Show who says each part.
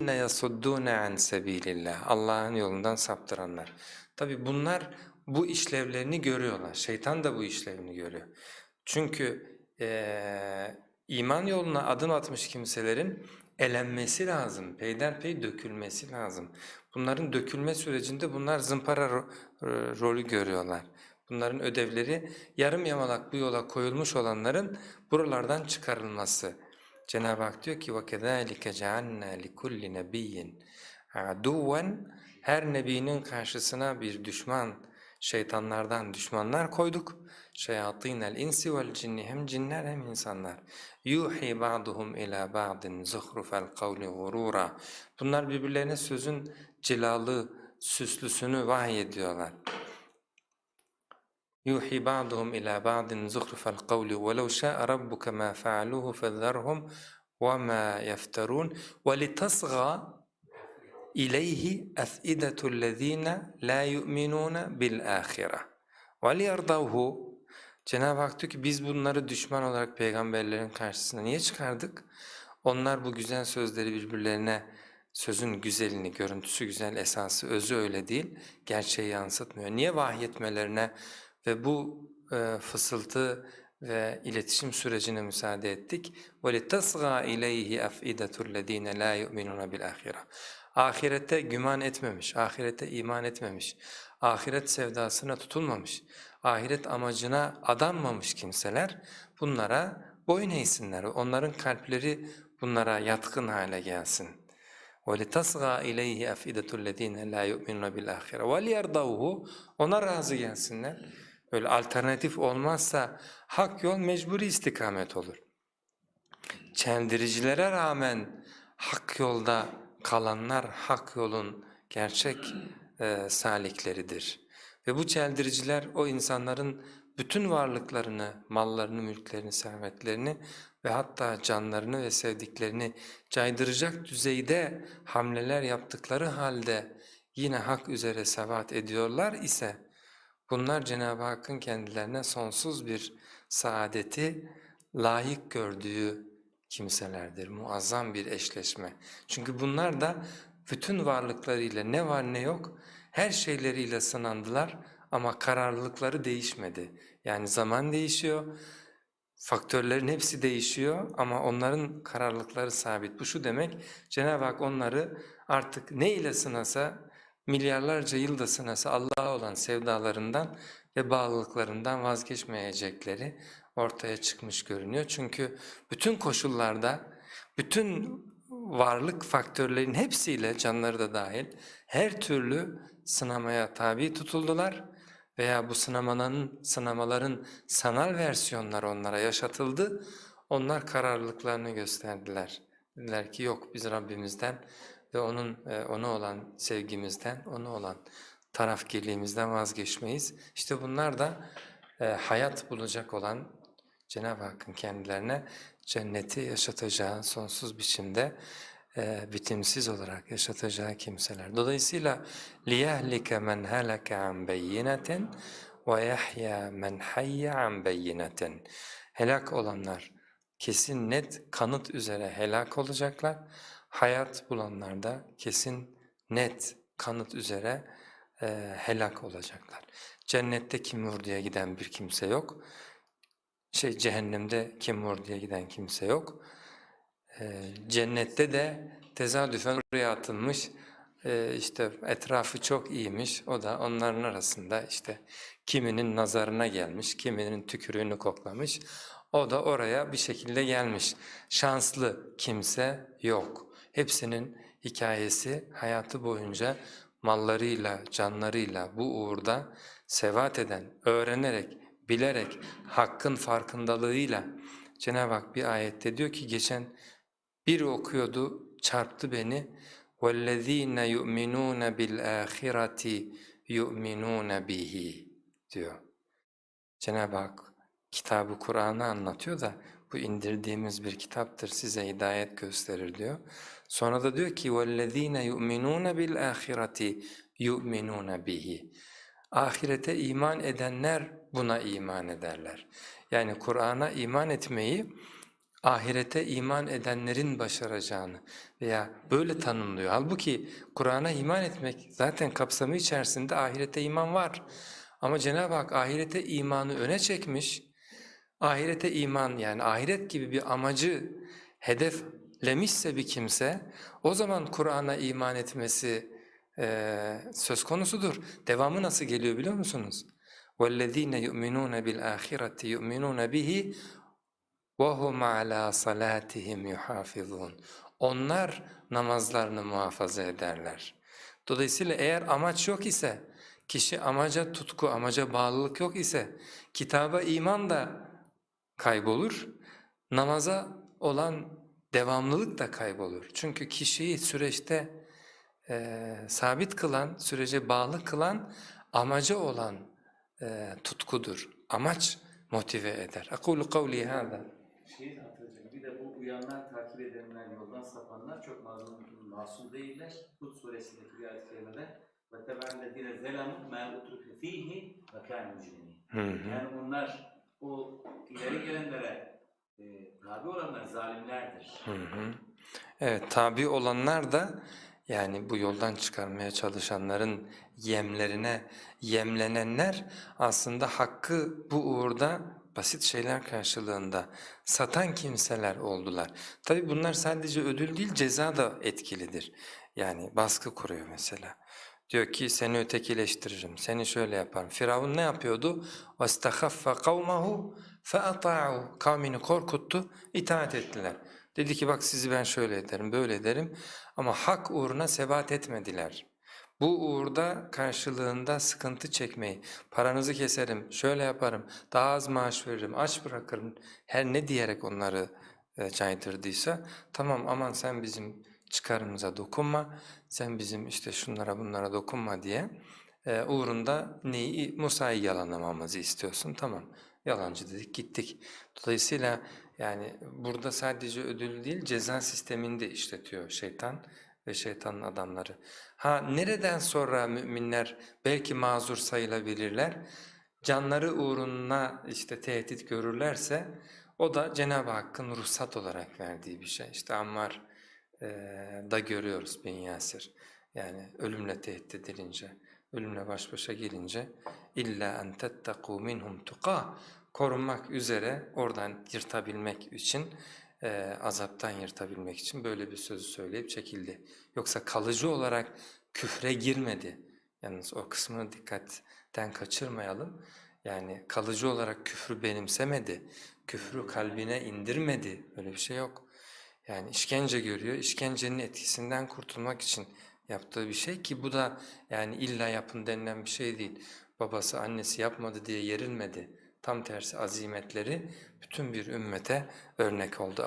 Speaker 1: ne yasuddune an sebilillah. Allah'ın yolundan saptıranlar. Tabi bunlar bu işlevlerini görüyorlar. Şeytan da bu işlevini görüyor. Çünkü eee, iman yoluna adım atmış kimselerin elenmesi lazım, peyderpey dökülmesi lazım. Bunların dökülme sürecinde bunlar zımpara ro- rolü görüyorlar. Bunların ödevleri yarım yamalak bu yola koyulmuş olanların buralardan çıkarılması. Cenab-ı Hak diyor ki وَكَذَٰلِكَ جَعَلْنَا لِكُلِّ نَبِيٍّ عَدُوًا Her nebinin karşısına bir düşman, şeytanlardan düşmanlar koyduk. شَيَاطِينَ الْاِنْسِ وَالْجِنِّ Hem cinler hem insanlar. يُوحِي بَعْضُهُمْ إِلَى بَعْضٍ زُخْرُفَ الْقَوْلِ غُرُورًا Bunlar birbirlerine sözün cilalı, süslüsünü vahyediyorlar. يُوحِي بَعْضُهُمْ إِلَى بَعْضٍ زُخْرُفَ الْقَوْلِ وَلَوْ شَاءَ رَبُّكَ مَا فَعَلُوهُ فَذَرْهُمْ وَمَا يَفْتَرُونَ وَلِتَصْغَى إِلَيْهِ أَفْئِدَةُ الَّذ۪ينَ لَا يُؤْمِنُونَ بِالْآخِرَةِ وَلِيَرْضَوْهُ Cenab-ı Hak diyor ki biz bunları düşman olarak peygamberlerin karşısına niye çıkardık? Onlar bu güzel sözleri birbirlerine sözün güzelini, görüntüsü güzel, esası, özü öyle değil, gerçeği yansıtmıyor. Niye vahyetmelerine ve bu e, fısıltı ve iletişim sürecine müsaade ettik? وَلِتَصْغَى إِلَيْهِ أَفْئِدَةُ الَّذ۪ينَ لَا يُؤْمِنُونَ بِالْآخِرَةِ Ahirete güman etmemiş, ahirete iman etmemiş, ahiret sevdasına tutulmamış, ahiret amacına adanmamış kimseler bunlara boyun eğsinler. Onların kalpleri bunlara yatkın hale gelsin. وَلِتَصْغَى اِلَيْهِ اَفْئِدَةُ الَّذ۪ينَ لَا يُؤْمِنُونَ بِالْآخِرَةِ وَلِيَرْضَوْهُ Ona razı gelsinler. Öyle alternatif olmazsa hak yol mecburi istikamet olur. Çeldiricilere rağmen hak yolda kalanlar hak yolun gerçek e, salikleridir. Ve bu çeldiriciler o insanların bütün varlıklarını, mallarını, mülklerini, servetlerini ve hatta canlarını ve sevdiklerini caydıracak düzeyde hamleler yaptıkları halde yine hak üzere sebat ediyorlar ise bunlar Cenab-ı Hakk'ın kendilerine sonsuz bir saadeti layık gördüğü kimselerdir. Muazzam bir eşleşme. Çünkü bunlar da bütün varlıklarıyla ne var ne yok her şeyleriyle sınandılar ama kararlılıkları değişmedi. Yani zaman değişiyor, faktörlerin hepsi değişiyor ama onların kararlılıkları sabit. Bu şu demek, Cenab-ı Hak onları artık ne ile sınasa, milyarlarca yılda sınasa Allah'a olan sevdalarından ve bağlılıklarından vazgeçmeyecekleri ortaya çıkmış görünüyor. Çünkü bütün koşullarda, bütün varlık faktörlerin hepsiyle canları da dahil her türlü sınamaya tabi tutuldular veya bu sınamaların, sınamaların sanal versiyonları onlara yaşatıldı. Onlar kararlılıklarını gösterdiler. Dediler ki yok biz Rabbimizden ve onun e, ona olan sevgimizden, ona olan tarafgirliğimizden vazgeçmeyiz. İşte bunlar da e, hayat bulacak olan Cenab-ı Hakk'ın kendilerine cenneti yaşatacağı sonsuz biçimde e, bitimsiz olarak yaşatacağı kimseler. Dolayısıyla لِيَهْلِكَ مَنْ هَلَكَ عَنْ بَيِّنَةٍ وَيَحْيَا مَنْ حَيَّ عَنْ بَيِّنَةٍ Helak olanlar kesin net kanıt üzere helak olacaklar. Hayat bulanlar da kesin net kanıt üzere e, helak olacaklar. Cennette kim vurduya giden bir kimse yok. Şey cehennemde kim vurduya giden kimse yok. Ee, cennette de tezadüfen oraya atılmış, e, işte etrafı çok iyiymiş, o da onların arasında işte kiminin nazarına gelmiş, kiminin tükürüğünü koklamış, o da oraya bir şekilde gelmiş. Şanslı kimse yok. Hepsinin hikayesi hayatı boyunca mallarıyla, canlarıyla bu uğurda sevat eden, öğrenerek, bilerek, hakkın farkındalığıyla Cenab-ı Hak bir ayette diyor ki geçen bir okuyordu, çarptı beni. وَالَّذ۪ينَ يُؤْمِنُونَ بِالْآخِرَةِ يُؤْمِنُونَ بِهِ diyor. Cenab-ı Hak kitabı Kur'an'ı anlatıyor da bu indirdiğimiz bir kitaptır size hidayet gösterir diyor. Sonra da diyor ki وَالَّذ۪ينَ يُؤْمِنُونَ بِالْآخِرَةِ يُؤْمِنُونَ بِهِ Ahirete iman edenler buna iman ederler. Yani Kur'an'a iman etmeyi ahirete iman edenlerin başaracağını veya böyle tanımlıyor. Halbuki Kur'an'a iman etmek zaten kapsamı içerisinde ahirete iman var. Ama Cenab-ı Hak ahirete imanı öne çekmiş. Ahirete iman yani ahiret gibi bir amacı hedeflemişse bir kimse o zaman Kur'an'a iman etmesi eee, söz konusudur. Devamı nasıl geliyor biliyor musunuz? وَالَّذ۪ينَ يُؤْمِنُونَ بِالْآخِرَةِ يُؤْمِنُونَ بِهِ وَهُمْ عَلَى صَلَاتِهِمْ يُحَافِظُونَ Onlar namazlarını muhafaza ederler. Dolayısıyla eğer amaç yok ise, kişi amaca tutku, amaca bağlılık yok ise, kitaba iman da kaybolur, namaza olan devamlılık da kaybolur. Çünkü kişiyi süreçte eee, sabit kılan, sürece bağlı kılan, amaca olan eee, tutkudur. Amaç motive eder. Akulu kavli hâzâ.
Speaker 2: Şeyi de hatırlayacağım. Bir de bu uyanlar, takip edenler, yoldan sapanlar çok masum, masum değiller. Hud suresindeki bir ayet-i kerimede وَتَبَعَ الَّذ۪ينَ ظَلَمُوا مَا اُتْرُكُ ف۪يهِ وَكَانُوا مُجْرِمِينَ
Speaker 1: Hı hı.
Speaker 2: Yani onlar o ileri gelenlere e, tabi olanlar zalimlerdir.
Speaker 1: Hı hı. Evet, tabi olanlar da yani bu yoldan çıkarmaya çalışanların yemlerine yemlenenler aslında hakkı bu uğurda basit şeyler karşılığında satan kimseler oldular. Tabi bunlar sadece ödül değil ceza da etkilidir. Yani baskı kuruyor mesela. Diyor ki seni ötekileştiririm, seni şöyle yaparım. Firavun ne yapıyordu? وَاسْتَخَفَّ قَوْمَهُ فَأَطَاعُوا Kavmini korkuttu, itaat ettiler. Dedi ki bak sizi ben şöyle ederim, böyle ederim ama hak uğruna sebat etmediler. Bu uğurda karşılığında sıkıntı çekmeyi, paranızı keserim, şöyle yaparım, daha az maaş veririm, aç bırakırım, her ne diyerek onları e, caydırdıysa tamam aman sen bizim çıkarımıza dokunma, sen bizim işte şunlara bunlara dokunma diye e, uğrunda neyi Musa'yı yalanlamamızı istiyorsun tamam yalancı dedik gittik. Dolayısıyla yani burada sadece ödül değil ceza sistemini de işletiyor şeytan ve şeytanın adamları. Ha nereden sonra müminler belki mazur sayılabilirler? Canları uğruna işte tehdit görürlerse o da Cenab-ı Hakk'ın ruhsat olarak verdiği bir şey. İşte Ammar eee, da görüyoruz bin Yasir. Yani ölümle tehdit edilince, ölümle baş başa gelince illa en tettekû minhum tuqa korunmak üzere oradan yırtabilmek için eee, azaptan yırtabilmek için böyle bir sözü söyleyip çekildi. Yoksa kalıcı olarak küfre girmedi. Yalnız o kısmını dikkatten kaçırmayalım. Yani kalıcı olarak küfrü benimsemedi. Küfrü kalbine indirmedi. Öyle bir şey yok. Yani işkence görüyor, işkencenin etkisinden kurtulmak için yaptığı bir şey ki bu da yani illa yapın denilen bir şey değil. Babası, annesi yapmadı diye yerilmedi. Tam tersi azimetleri bütün bir ümmete örnek oldu.